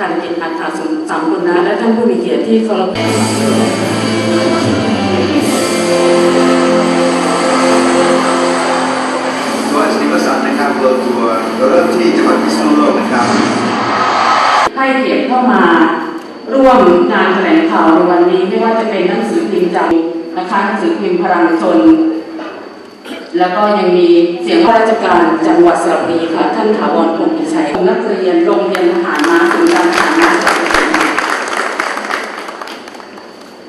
การกิจอัฐาสมสามคุณนะและท่านผู้มีเกียรติที่เคารพตัวอัศนีวสันนะครับเวิร์ทัวเราเริ่มที่จังหวัดพิษณุโลกนะครับ ให้เกียรติเข้ามาร่วมงานแถลงข่าวในวันนี้ไม่ว่าจะเป็นหนังสือพิมพ์จากนะคะหนังสือพิมพ์พลังชน แล้วก็ยังมีเสียงข้าราชการจังหวัดสระบุรีค่ะ ท่านถาวรพงศ์พิชัยนักเรียนโรงเรียนทหารม้าศูนย์การทหารม้าสระบุรี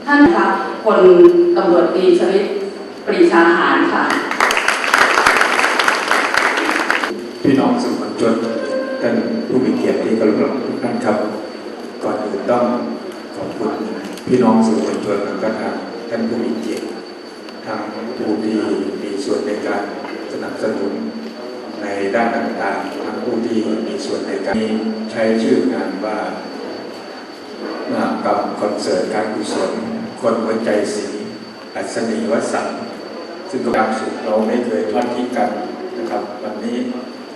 ท่านคะพล ตำรวจตีชลิตปรีชาหารค่ะ พี่น้องสื่อมวลชนท่านผู้มีเกียรติที่เคารพทุกท่านครับ ก่อนอื่นต้องขอบคุณพี่น้องสื่อมวลชนและก็ทางท่านผู้มีเกียรติทางผู้ที่มีส่วนในการสนับสนุนในด้านต่างๆทั้งผู้ที่มีส่วนในการใช้ชื่องานว่ามหากรรมคอนเสิร์ตการกุศล คนหัวใจสีอัศนีวสันต์ซึ่งความสุขเราไม่เคยทอดทิ้งกันนะครับ วันนี้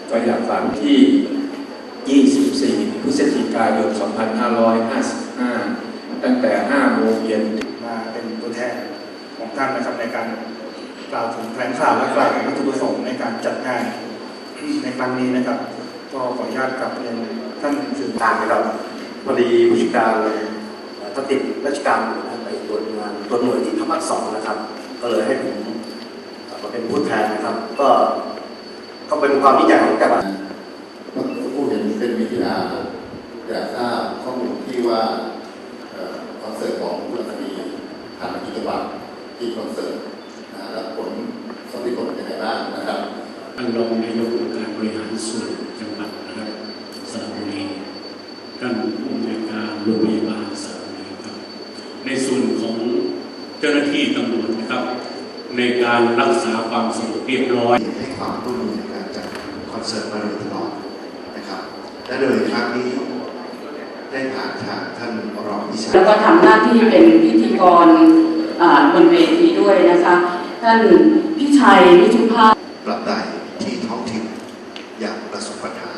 ก็อยากฝากที่ 24 พฤศจิกายน 2555 ตั้งแต่ 5 โมงเย็นมาเป็นตัวแทนของท่านนะครับในการกล่าวถึงแถลงข่าวและกล่าวถึงวัตถุประสงค์ในการจัดงานในครั้งนี้นะครับ ก็ขออนุญาตกลับเรียนท่านสื่อตามนะครับพอดีผู้จัดการถ้าติดราชการ ไปตรวจงานตรวจหน่วยที่ทัพภาคสองนะครับ ก็เลยให้ผมมาเป็นผู้แทนนะครับ ก็ก็เป็นความยิ่งใหญ่ของจังหวัดเมื่อสักครู่เห็นเป็นวิทยาอยากทราบข้อมูลที่ว่าเอ่อคอนเสิร์ตของคุณอัศนีผ่านมากี่จังหวัดที่คอนเสิร์ตนะฮะและผลสถิติผลเป็นยังไงบ้างนะครับท่านรองนายกองค์การบริหารส่วนจังหวัดนะครับสระบุรีท่านผู้อำนวยการโรงพยาบาลสระบุรีครับในส่วนของ เจ้าหน้าที่ตำรวจนะครับ ในการรักษาความสงบเรียบร้อยให้ความร่วมมือในการจัดคอนเสิร์ตมาโดยตลอดนะครับ และโดยครั้งนี้ได้ผ่านทางท่านรองวิชาแล้วก็ทำหน้าที่เป็นพิธีกรอ่าบนเวทีด้วยนะคะ ท่านพิชัยวิชุภาพปรับใดที่ท้องถิ่นอยากประสบปัญหา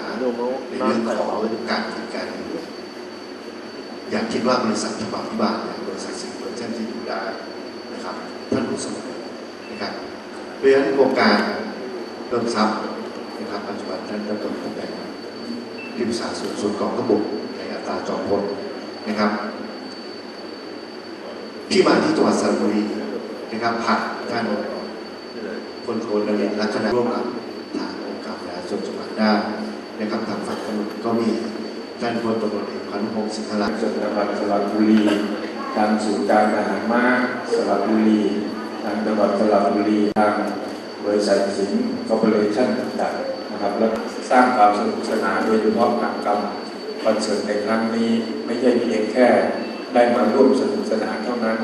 ในเรื่องของการจัดการอยากคิดว่าบริษัทฉบับพิบาลอย่างบริษัทสิ งห์เวอร์เจนที่อยู่ได้นะครับท่านผู้สมัครนะครับเพราะฉะนั้นโครงการเริ่มทรัพย์นะครับปัจจุบันท่านดำรงตำแหน่งที่ปรึกษาส่วนส่วนกองทพบกในอัตราจอมพลนะครับ ที่มาที่จังหวัดสระบุรีนะครับผ่านท่านพลโทนเรียนลักษณะร่วมกับทางองค์การบริหารส่วนจังหวัดได้นะครับทางฝั่งถนนก็มีท่านพลตำรวจเอกพันุพงศ์สิงห์ลักษณ์ส่วนจังหวัดสระบุรี ทางศูนย์การทหารม้าสรับุรี ทางจังหวัดสรับุรีทางบริษัทสินคอร์ปอเรชั่นต่างๆนะครับและสร้างความสนุกสนานโดยเฉพาะกิจกรรมคอนเสิร์ตในครั้งนี้ไม่ใช่เพียงแค่ได้มาร่วมสนุกสนานเท่านั้น